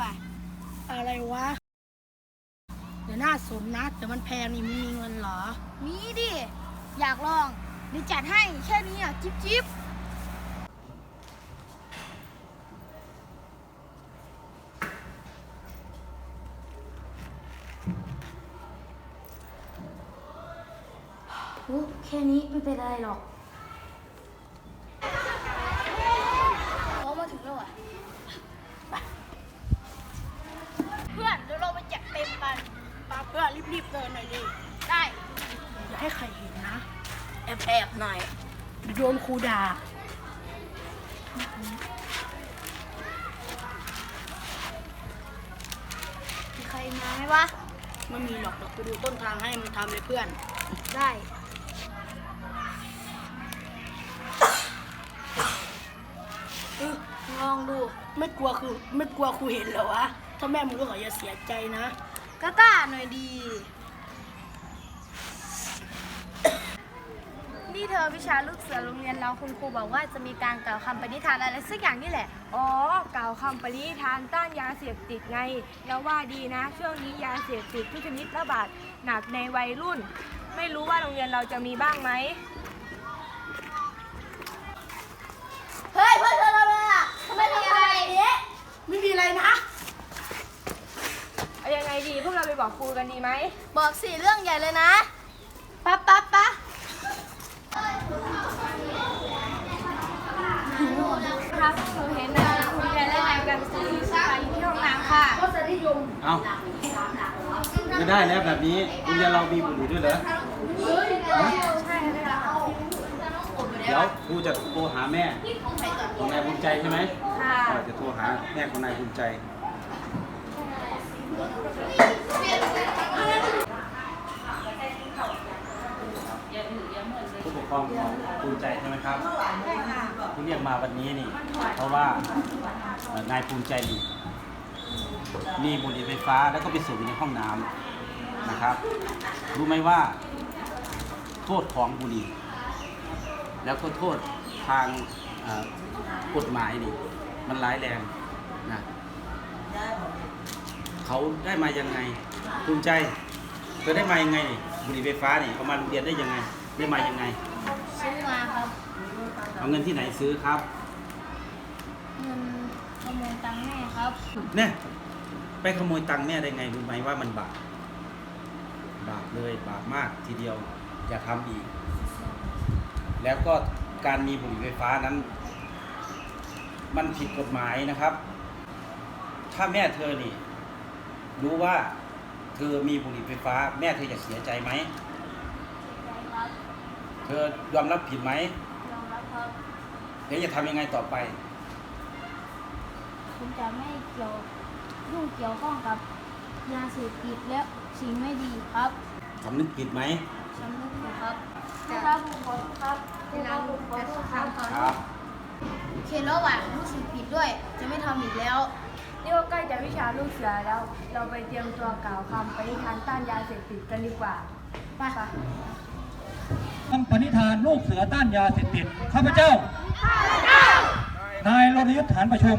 ว่ะ อะไรวะ เดี๋ยวน่าสนนะ แต่มันแพงนี่มึงมีเงินเหรอ มีดิ อยากลองเดี๋ยวจัดให้แค่นี้อะ จิ๊บจิ๊บโอ้แค่นี้ไม่เป็นไรหรอก พอมาถึงแล้วอะไปเพื่อนเดี๋ยวเราไปจัดเต็มกัน ปาเพื่อนรีบๆเดินหน่อยดิ ได้ อย่าให้ใครเห็นนะ แอบๆหน่อยเดี๋ยวโดนครูด่ามีใครมาไหมวะ ไม่มีหรอกเดี๋ยวกูดูต้นทางให้มึงทำเลยเพื่อน ได้เออลองดู ไม่กลัวคือไม่กลัวครูเห็นเหรอวะ ถ้าแม่มึงรู้เขาอย่าเสียใจนะ กล้ากล้าหน่อยดี นี่เธอวิชาลูกเสือโรงเรียนเราคุณครูบอกว่าจะมีการกล่าวคำปณิธานอะไรสักอย่างนี่แหละ อ๋อ กล่าวคำปริธานต้านยาเสพติดไง แล้วว่าดีนะ ช่วงนี้ยาเสพติดทุกชนิดระบาดหนักในวัยรุ่น ไม่รู้ว่าโรงเรียนเราจะมีบ้างไหมเฮ้ยเพื่อนเธอทำอะไรอะทำไมทำอะไรเนี่ยไม่มีอะไรนะ เอายังไงดีพวกเราไปบอกครูกันดีไหม บอกสิเรื่องใหญ่เลยนะ ปั๊บปั๊บปั๊บครับหนูเห็นนะคุณยายและนายกันซื้อไปที่ห้องน้ำค่ะ เอาไม่ได้แล้วแบบนี้โรงเรียนเรามีบุหรี่ด้วยเหรอฮะใช่ค่ะเดี๋ยวครูจะโทรหาแม่ของนายภูมิใจใช่ไหมค่ะเออจะโทรหาแม่ของนายภูมิใจผู้ปกครองของภูมิใจใช่ไหมครับใช่ค่ะที่เรียกมาวันนี้นี่ เพราะว่าเอ่อนายภูมิใจนี่ มีบุหรี่ไฟฟ้าแล้วก็ไปสูบอยู่ในห้องน้ำนะครับ รู้ไหมว่า โทษของบุหรี่ แล้วก็โทษทางเอ่อกฎหมายนี่ มันร้ายแรงนะเขาได้มายังไงภูมิใจเธอได้มายังไงนี่บุหรี่ไฟฟ้านี่เอามาโรงเรียนได้ยังไง ได้มายังไง ซื้อมาครับ เอาเงินที่ไหนซื้อครับ เงินขโมยตังค์แม่ครับ เนี่ย ไปขโมยตังค์แม่ได้ไงรู้ไหมว่ามันบาปบาปเลยบาปมากทีเดียวอย่าทำอีก แล้วก็การมีบุหรี่ไฟฟ้านั้น มันผิดกฎหมายนะครับ ถ้าแม่เธอนี่ รู้ว่าเธอมีบุหรี่ไฟฟ้า แม่เธอจะเสียใจไหม เธอยอมรับผิดไหมยอมรับครับ เดี๋ยวจะทำยังไงต่อไป ผมจะไม่เกี่ยว ยุ่งเกี่ยวข้องกับยาเสพติดและสิ่งไม่ดีครับสำนึกผิดไหมสำนึกผิดครับนะครับผมขอโทษครับที่เราผมขอโทษครับครับโอเคแล้วว่ะรู้สึกผิดด้วย จะไม่ทำอีกแล้วนี่ก็ใกล้จะวิชาลูกเสือแล้ว เราไปเตรียมตัวกล่าวคำปริธานต้านยาเสพติดกันดีกว่าไปคำปณิธานลูกเสือต้านยาเสพติดข้าพเจ้านายรณยุทธฐานประชุม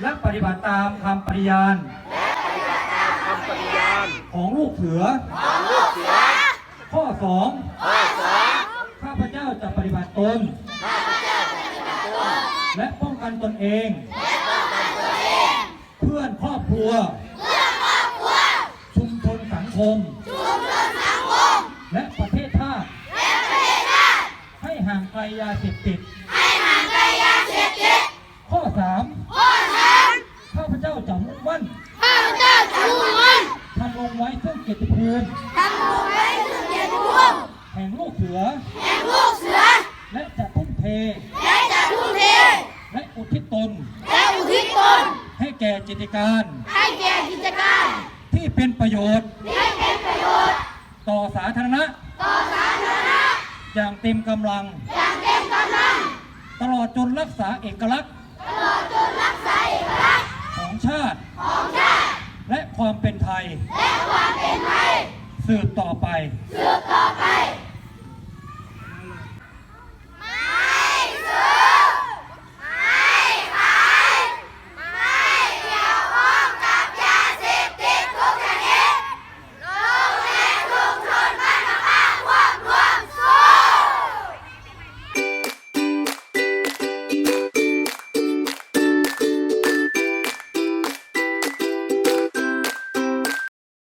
และปฏิบัติตามคำปฏิญาณของลูกเสือข้อสองข้าพเจ้าจะปฏิบัติตนและป้องกันตนเองเพื่อนครอบครัว ชุมชนสังคมและประเทศชาติให้ห่างไกลยาเสพติดข้อสามข้าพเจ้าจะมุ่งมั่นทำลง ไว้ซึ่งเกียรติภูมิแห่งลูกเสือ และจะทุ่มเท และตน และอุทิศตน ให้แก่กิจการ ให้แก่กิจการ ที่เป็นประโยชน์ ที่เป็นประโยชน์ ต่อสาธารณะ ต่อสาธารณะ อย่างเต็มกำลัง อย่างเต็มกำลัง ตลอดจนรักษาเอกลักษณ์ ตลอดจนรักษาเอกลักษณ์ ของชาติ ของชาติ และความเป็นไทย และความเป็นไทย สืบต่อไป สืบ